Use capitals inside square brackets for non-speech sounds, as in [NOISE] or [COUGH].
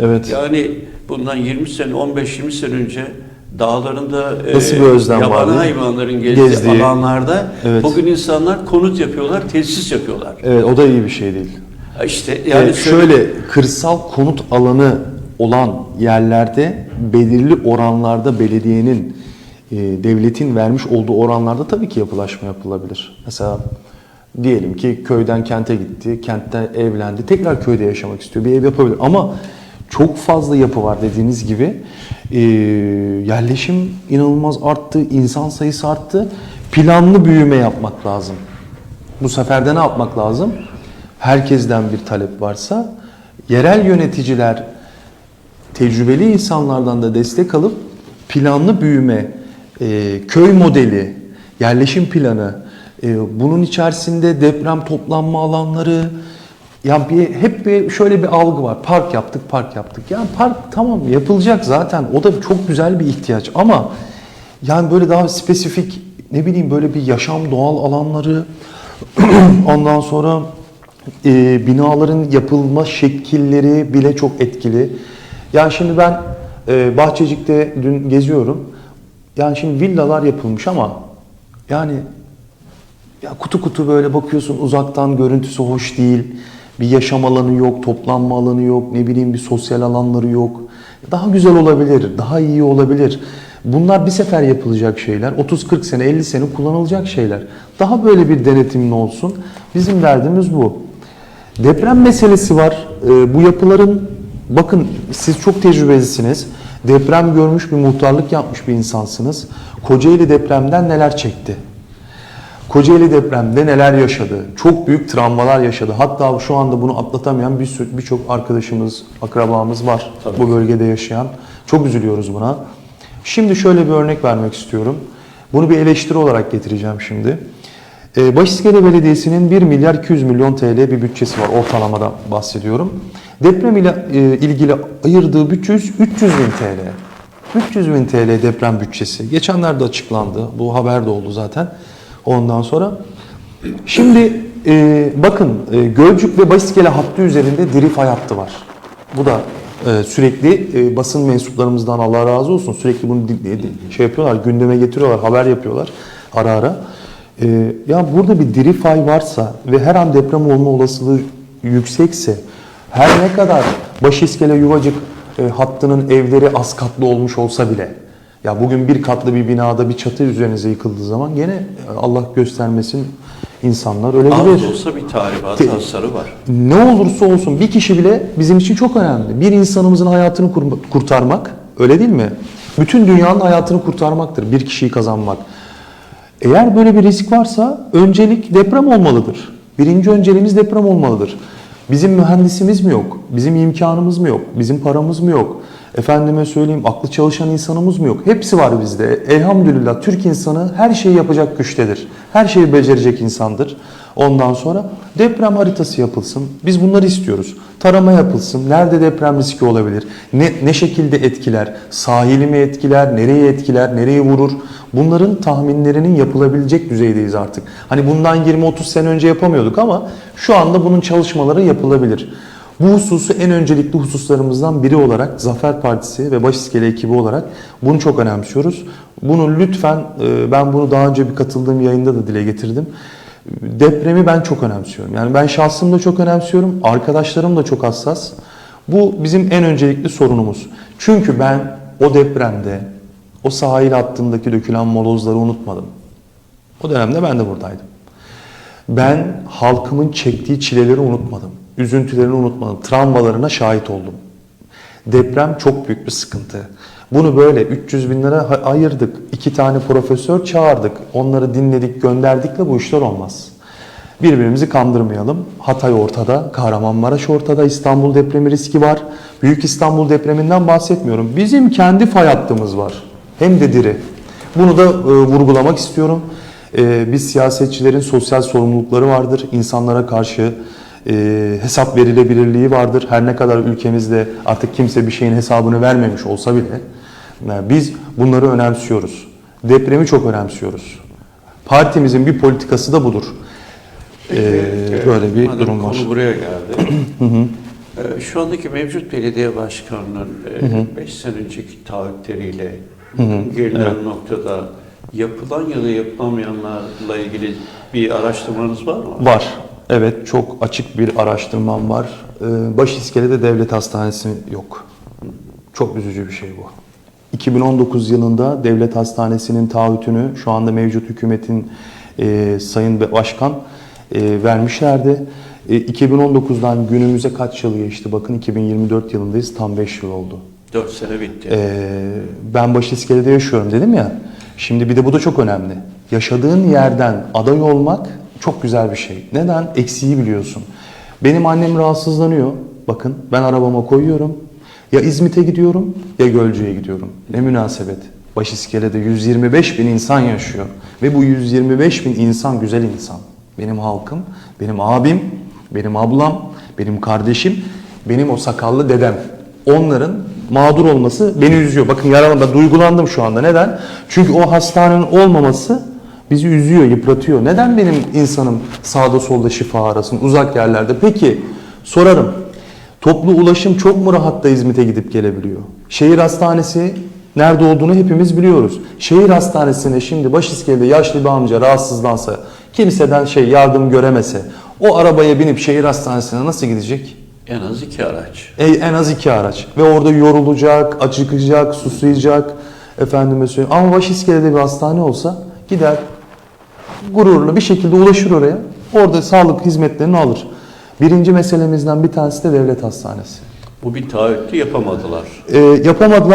Evet. Yani bundan 20 sene, 15-20 sene önce dağlarında e, Nasıl bir özlem yaban vardı? hayvanların gezdiği, Gezdiği. alanlarda Evet. bugün insanlar konut yapıyorlar, tesis yapıyorlar. Evet o da iyi bir şey değil. İşte yani Yani şöyle şöyle kırsal konut alanı olan yerlerde belirli oranlarda belediyenin e, devletin vermiş olduğu oranlarda tabii ki yapılaşma yapılabilir. Mesela diyelim ki köyden kente gitti, kentte evlendi, tekrar köyde yaşamak istiyor, bir ev yapabilir. Ama çok fazla yapı var dediğiniz gibi. E, yerleşim inanılmaz arttı, insan sayısı arttı. Planlı büyüme yapmak lazım. Bu sefer de ne yapmak lazım? Herkesten bir talep varsa yerel yöneticiler tecrübeli insanlardan da destek alıp planlı büyüme, e, köy modeli, yerleşim planı, e, bunun içerisinde deprem toplanma alanları, yani bir, hep bir şöyle bir algı var. Park yaptık, park yaptık. Yani park tamam yapılacak zaten. O da çok güzel bir ihtiyaç ama yani böyle daha spesifik ne bileyim böyle bir yaşam doğal alanları [CLEARS THROAT] ondan sonra e, binaların yapılma şekilleri bile çok etkili. Yani şimdi ben e, Bahçecik'te dün geziyorum. Yani şimdi villalar yapılmış ama yani ya kutu kutu böyle bakıyorsun uzaktan görüntüsü hoş değil. Bir yaşam alanı yok, toplanma alanı yok, ne bileyim bir sosyal alanları yok. Daha güzel olabilir, daha iyi olabilir. Bunlar bir sefer yapılacak şeyler. 30-40 sene, 50 sene kullanılacak şeyler. Daha böyle bir denetimli olsun. Bizim derdimiz bu. Deprem meselesi var. Ee, bu yapıların bakın siz çok tecrübelisiniz. Deprem görmüş bir muhtarlık yapmış bir insansınız. Kocaeli depremden neler çekti? Kocaeli depremde neler yaşadı? Çok büyük travmalar yaşadı. Hatta şu anda bunu atlatamayan bir sürü- birçok arkadaşımız, akrabamız var Tabii. bu bölgede yaşayan. Çok üzülüyoruz buna. Şimdi şöyle bir örnek vermek istiyorum. Bunu bir eleştiri olarak getireceğim şimdi. Ee, Başiskele Belediyesi'nin 1 milyar 200 milyon TL bir bütçesi var ortalamada bahsediyorum. Deprem ile e, ilgili ayırdığı bütçe 300 bin TL. 300 bin TL deprem bütçesi. Geçenlerde açıklandı. Bu haber de oldu zaten. Ondan sonra. Şimdi e, bakın e, Gölcük ve Basiskele hattı üzerinde diri fay hattı var. Bu da e, sürekli e, basın mensuplarımızdan Allah razı olsun sürekli bunu şey yapıyorlar, gündeme getiriyorlar, haber yapıyorlar ara ara. E, ya burada bir diri fay varsa ve her an deprem olma olasılığı yüksekse her ne kadar Başiskele Yuvacık e, hattının evleri az katlı olmuş olsa bile ya bugün bir katlı bir binada bir çatı üzerinize yıkıldığı zaman gene e, Allah göstermesin insanlar az ölebilir. olsa bir tahribat, hasarı var. Ne olursa olsun bir kişi bile bizim için çok önemli. Bir insanımızın hayatını kur- kurtarmak öyle değil mi? Bütün dünyanın hayatını kurtarmaktır bir kişiyi kazanmak. Eğer böyle bir risk varsa öncelik deprem olmalıdır. Birinci önceliğimiz deprem olmalıdır. Bizim mühendisimiz mi yok? Bizim imkanımız mı yok? Bizim paramız mı yok? Efendime söyleyeyim aklı çalışan insanımız mı yok? Hepsi var bizde. Elhamdülillah Türk insanı her şeyi yapacak güçtedir. Her şeyi becerecek insandır. Ondan sonra deprem haritası yapılsın. Biz bunları istiyoruz. Tarama yapılsın. Nerede deprem riski olabilir? Ne, ne şekilde etkiler? Sahili mi etkiler? Nereye etkiler? Nereye vurur? Bunların tahminlerinin yapılabilecek düzeydeyiz artık. Hani bundan 20-30 sene önce yapamıyorduk ama şu anda bunun çalışmaları yapılabilir. Bu hususu en öncelikli hususlarımızdan biri olarak Zafer Partisi ve Başiskele ekibi olarak bunu çok önemsiyoruz. Bunu lütfen e, ben bunu daha önce bir katıldığım yayında da dile getirdim. Depremi ben çok önemsiyorum. Yani ben şahsım da çok önemsiyorum. Arkadaşlarım da çok hassas. Bu bizim en öncelikli sorunumuz. Çünkü ben o depremde o sahil hattındaki dökülen molozları unutmadım. O dönemde ben de buradaydım. Ben halkımın çektiği çileleri unutmadım. Üzüntülerini unutmadım. Travmalarına şahit oldum. Deprem çok büyük bir sıkıntı. Bunu böyle 300 bin lira ayırdık. iki tane profesör çağırdık. Onları dinledik, gönderdik ve bu işler olmaz. Birbirimizi kandırmayalım. Hatay ortada, Kahramanmaraş ortada, İstanbul depremi riski var. Büyük İstanbul depreminden bahsetmiyorum. Bizim kendi fay hattımız var. Hem de diri. Bunu da e, vurgulamak istiyorum. E, biz siyasetçilerin sosyal sorumlulukları vardır. İnsanlara karşı e, hesap verilebilirliği vardır. Her ne kadar ülkemizde artık kimse bir şeyin hesabını vermemiş olsa bile e, biz bunları önemsiyoruz. Depremi çok önemsiyoruz. Partimizin bir politikası da budur. E, böyle bir Madem durum var. Konu buraya geldi. Ee, Şu andaki mevcut belediye başkanının 5 sene önceki taahhütleriyle gelinen noktada yapılan ya da yapılamayanlarla ilgili bir araştırmanız var mı? Var. Evet çok açık bir araştırmam var. Ee, Başiskele'de devlet hastanesi yok. Çok üzücü bir şey bu. 2019 yılında devlet hastanesinin taahhütünü şu anda mevcut hükümetin e, sayın başkan e, vermişlerdi. E, 2019'dan günümüze kaç yıl geçti? Bakın 2024 yılındayız. Tam 5 yıl oldu. 4 sene bitti. Ee, ben Başiskele'de yaşıyorum dedim ya. Şimdi bir de bu da çok önemli. Yaşadığın yerden aday olmak çok güzel bir şey. Neden? Eksiği biliyorsun. Benim annem rahatsızlanıyor. Bakın ben arabama koyuyorum. Ya İzmit'e gidiyorum ya Gölcük'e gidiyorum. Ne münasebet. Başiskele'de 125 bin insan yaşıyor. Ve bu 125 bin insan güzel insan. Benim halkım, benim abim, benim ablam, benim kardeşim, benim o sakallı dedem. Onların mağdur olması beni üzüyor. Bakın yaralandım, duygulandım şu anda. Neden? Çünkü o hastanenin olmaması bizi üzüyor, yıpratıyor. Neden benim insanım sağda solda şifa arasın, uzak yerlerde? Peki sorarım. Toplu ulaşım çok mu rahat da İzmit'e gidip gelebiliyor? Şehir hastanesi nerede olduğunu hepimiz biliyoruz. Şehir hastanesine şimdi Başiskele'de yaşlı bir amca rahatsızlansa, kimseden şey yardım göremese, o arabaya binip şehir hastanesine nasıl gidecek? En az iki araç. E, en az iki araç. Ve orada yorulacak, acıkacak, susayacak. Efendime söyleyeyim. Ama Başiskele'de bir hastane olsa gider gururlu bir şekilde ulaşır oraya. Orada sağlık hizmetlerini alır. Birinci meselemizden bir tanesi de devlet hastanesi. Bu bir taahhütü yapamadılar. E, yapamadılar.